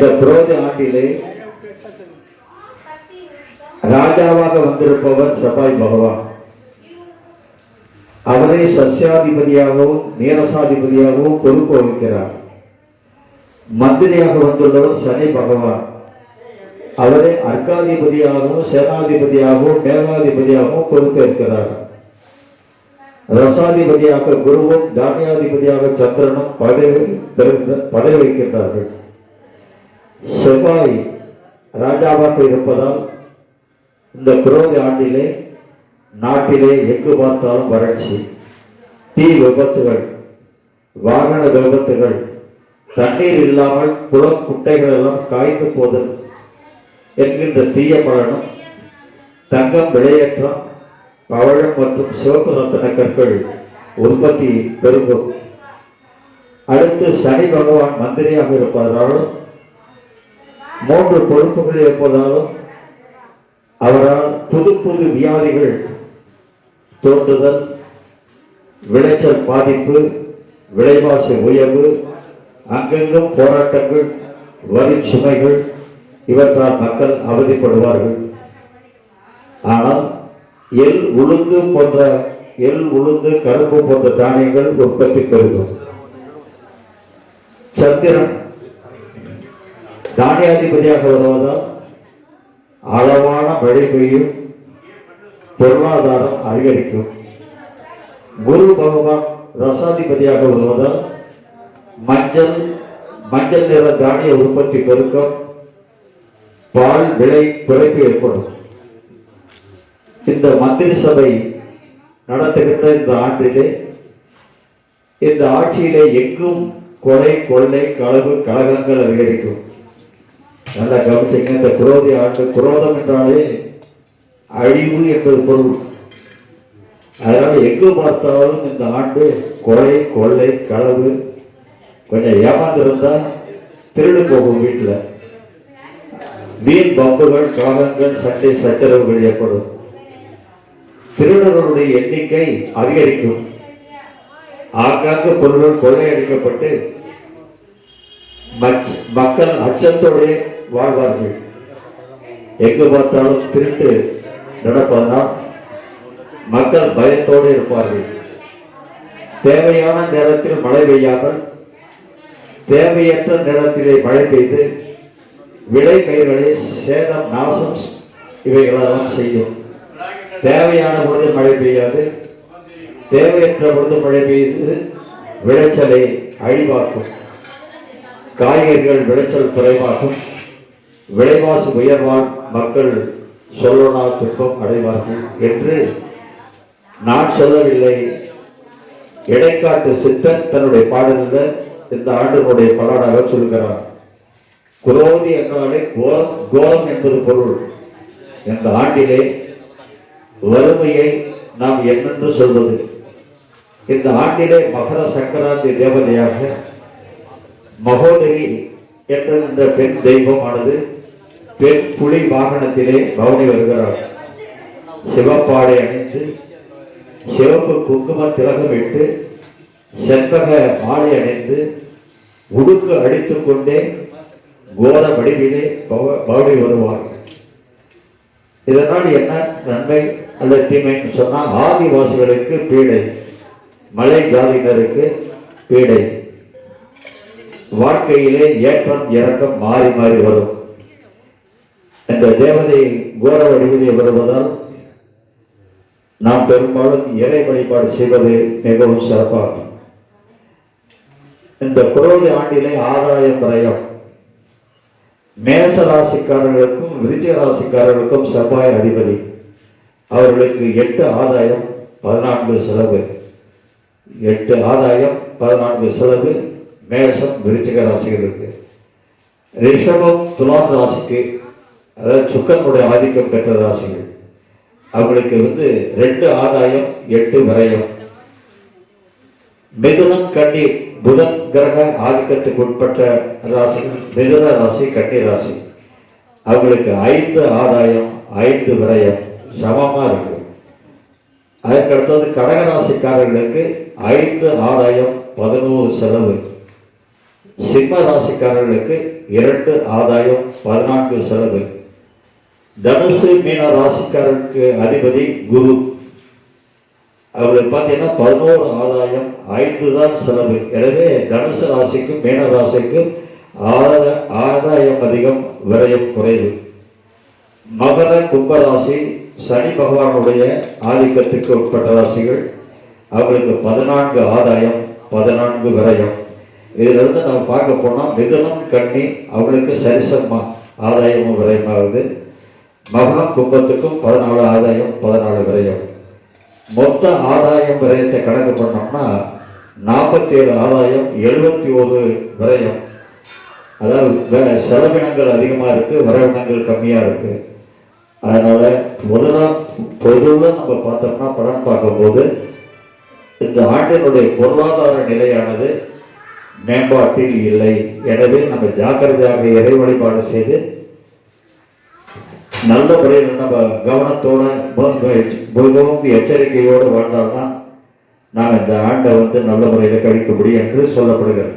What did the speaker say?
இந்த புரோஜ ஆண்டிலே ராஜாவாக வந்திருப்பவர் சபாய் பகவான். அவரே சஸ்யாதிபதியாகவும் நீரசாதிபதியாகவும் பொறுப்பு வகிக்கிறார். மந்திரியாக வந்துள்ளவர் சனி பகவான். அவரே அர்க்காதிபதியாகவும் சேனாதிபதியாகவும் மேகாதிபதியாகவும் பொறுப்பேற்கிறார் ரசாதிபதியாக குருவும் தானியாதிபதியாக சந்திரனும் பதவி பெறுகின்ற- பதவி வைக்கின்றார்கள். செவ்வாய் ராஜாவாக இருப்பதால் இந்த குரோதி ஆண்டிலே நாட்டிலே எங்கு பார்த்தாலும் வறட்சி தீ விபத்துகள் வாகன விபத்துகள் தண்ணீர் இல்லாமல் குளம் குட்டைகள் எல்லாம் காய்ந்து போதல் என்கின்ற தீய பலனும் தங்கம் விளையேற்றம் பவழம் மற்றும் சிவப்பு ரத்தன கற்கள் உற்பத்தி பெருகும். அடுத்து சனி பகவான் மந்திரியாக இருப்பதாலும் மூன்று பொறுப்புகள் இருப்பதாலும் அவரால் புது புது வியாதிகள் தோன்றுதல் விளைச்சல் பாதிப்பு விலைவாசி உயர்வு அங்கெங்கும் போராட்டங்கள் வரி சுமைகள் இவற்றால் மக்கள் அவதிப்படுவார்கள். ஆனால் எள் உளுந்து போன்ற எள் உளுந்து கரும்பு போன்ற தானியங்கள் உற்பத்தி பெருகும். சந்திரன் தானியாதிபதியாக வருவதால் அளவான மழை பெய்யும் பொருளாதாரம் அதிகரிக்கும். குரு பகவான் ரசாதிபதியாக வருவதால் மஞ்சள் மஞ்சள் நிற தானிய உற்பத்தி பெருக்கம் பால் விலை குறைப்பு ஏற்படும். இந்த மந்திரி சபை நடத்துகின்ற இந்த ஆண்டிலே இந்த ஆட்சியிலே எங்கும் கொலை கொள்ளை களவு கழகங்கள் அதிகரிக்கும். நல்லா கவனிச்சிங்க இந்த குரோதி ஆண்டு குரோதம் என்றாலே அழிவு என்பது பொருள். அதனால எங்கு பார்த்தாலும் இந்த ஆண்டு கொலை கொள்ளை களவு கொஞ்சம் ஏமாந்திருந்தா திருடு போகும் வீட்டில். வீண் பம்புகள் காலங்கள் சண்டை சச்சரவுகள் ஏற்படும். திருடர்களுடைய எண்ணிக்கை அதிகரிக்கும். ஆங்காங்கு பொருள்கள் கொள்ளையடிக்கப்பட்டு மக்கள் அச்சத்தோடு வாழ்வார்கள். எங்கு பார்த்தாலும் திருட்டு நடப்பதுதான் மக்கள் பயத்தோடு இருப்பார்கள். தேவையான நேரத்தில் மழை பெய்யாமல் தேவையற்ற நேரத்திலே மழை பெய்து விளை பயிர்களை சேதம் நாசம் இவைகளெல்லாம் செய்யும். தேவையான பொழுது மழை பெய்யாது. தேவையற்ற பொழுது மழை பெய்து விளைச்சலை அழிவாக்கும். காய்கறிகள் விளைச்சல் குறைவாகும். விலைவாசி உயர்வால் மக்கள் சொல்லனா துன்பம் அடைவார்கள் என்று நான் சொல்லவில்லை. இடைக்காட்டு சித்தன் தன்னுடைய பாடலில் இந்த ஆண்டினுடைய பலாடாக சொல்கிறார். குரோதி என்றாலே கோலம் கோலம் என்பது பொருள். இந்த ஆண்டிலே வறுமையை நாம் என்னென்று சொல்வது? இந்த ஆண்டிலே மகர சங்கராந்தி தேவதையாக மகோதரி என்ற இந்த பெண் தெய்வமானது பெண் புலி வாகனத்திலே பவனி வருகிறார் சிவப்பாடை அணிந்து சிவப்பு குங்கும திலகமிட்டு செண்பக மாலை அணிந்து உடுக்கு அடித்துக் கொண்டே கோர வடிவிலே பவ- பவனி வருவார். இதனால் என்ன நன்மை அல்லது தீமைன்னு சொன்னால் ஆதிவாசிகளுக்கு பீடை மலை ஜாதியினருக்கு பீடை. வாழ்க்கையிலே ஏற்றம் இறக்கம் மாறி மாறி வரும். இந்த தேவதை கோர வடிவிலே வருவதால் நாம் பெரும்பாலும் இறை வழிபாடு செய்வது மிகவும் சிறப்பாகும். இந்த குரோதி ஆண்டிலே ஆதாயம் விரயம் மேச ராசிக்காரர்களுக்கும் விருச்சிக ராசிக்காரர்களுக்கும் செவ்வாய் அதிபதி. அவர்களுக்கு எட்டு ஆதாயம் பதினான்கு செலவு. எட்டு ஆதாயம் பதினான்கு செலவு. மேஷம் விருச்சிக ராசிகளுக்கு ரிஷபம் துலாம் ராசிக்கு அதாவது சுக்கனுடைய ஆதிக்கம் பெற்ற ராசிகள். அவங்களுக்கு வந்து ரெண்டு ஆதாயம் எட்டு விரயம். மிதுனம் கண்ணி புதன் கிரக ஆதிக்கத்துக்கு உட்பட்ட ராசி மிதுன ராசி கண்ணி ராசி. அவங்களுக்கு ஐந்து ஆதாயம் ஐந்து விரயம் சமமாக இருக்கு. அதற்கடுத்தது அடுத்தது கடகராசிக்காரர்களுக்கு ஐந்து ஆதாயம் பதினோரு செலவு. சிம்ம ராசிக்காரர்களுக்கு இரண்டு ஆதாயம் பதினான்கு செலவு. தனுசு மீன ராசிக்காரருக்கு அதிபதி குரு. அவர்களுக்கு பார்த்தீங்கன்னா பதினோரு ஆதாயம் ஐந்து தான் செலவு. எனவே தனுசு ராசிக்கும் மீன ராசிக்கும் ஆத ஆதாயம் அதிகம் விரயம் குறைவு. மகர கும்பராசி சனி பகவானுடைய ஆதிக்கத்துக்கு உட்பட்ட ராசிகள். அவர்களுக்கு பதினான்கு ஆதாயம் பதினான்கு விரயம். இதிலிருந்து நம்ம பார்க்க போனால் மிதுனம் கண்ணி அவங்களுக்கு சரிசமா ஆதாயமும் விரயமாகுது மகா கும்பத்துக்கும் பதினாலு ஆதாயம் பதினாலு விரயம். மொத்த ஆதாயம் விரயத்தை கணக்கு பண்ணோம்னா நாற்பத்தி ஏழு ஆதாயம் எழுபத்தி ஒரு விரயம். அதாவது வே- செலவினங்கள் அதிகமாக இருக்குது வரவினங்கள் கம்மியாக இருக்குது அதனால் முதலாக பொதுவாக நம்ம பார்த்தோம்னா படம் பார்க்கும்போது இந்த ஆண்டினுடைய பொருளாதார நிலையானது மேம்பாட்டில் இல்லை. எனவே நம்ம ஜாக்கிரதையாக இறை வழிபாடு செய்து நல்ல முறையில் நம்ம கவனத்தோடு மிகவும் எச்சரிக்கையோடு வாழ்ந்தால்தான் நாம் இந்த ஆண்டை வந்து நல்ல முறையில் கழிக்க முடியும் என்று சொல்லப்படுகிறது.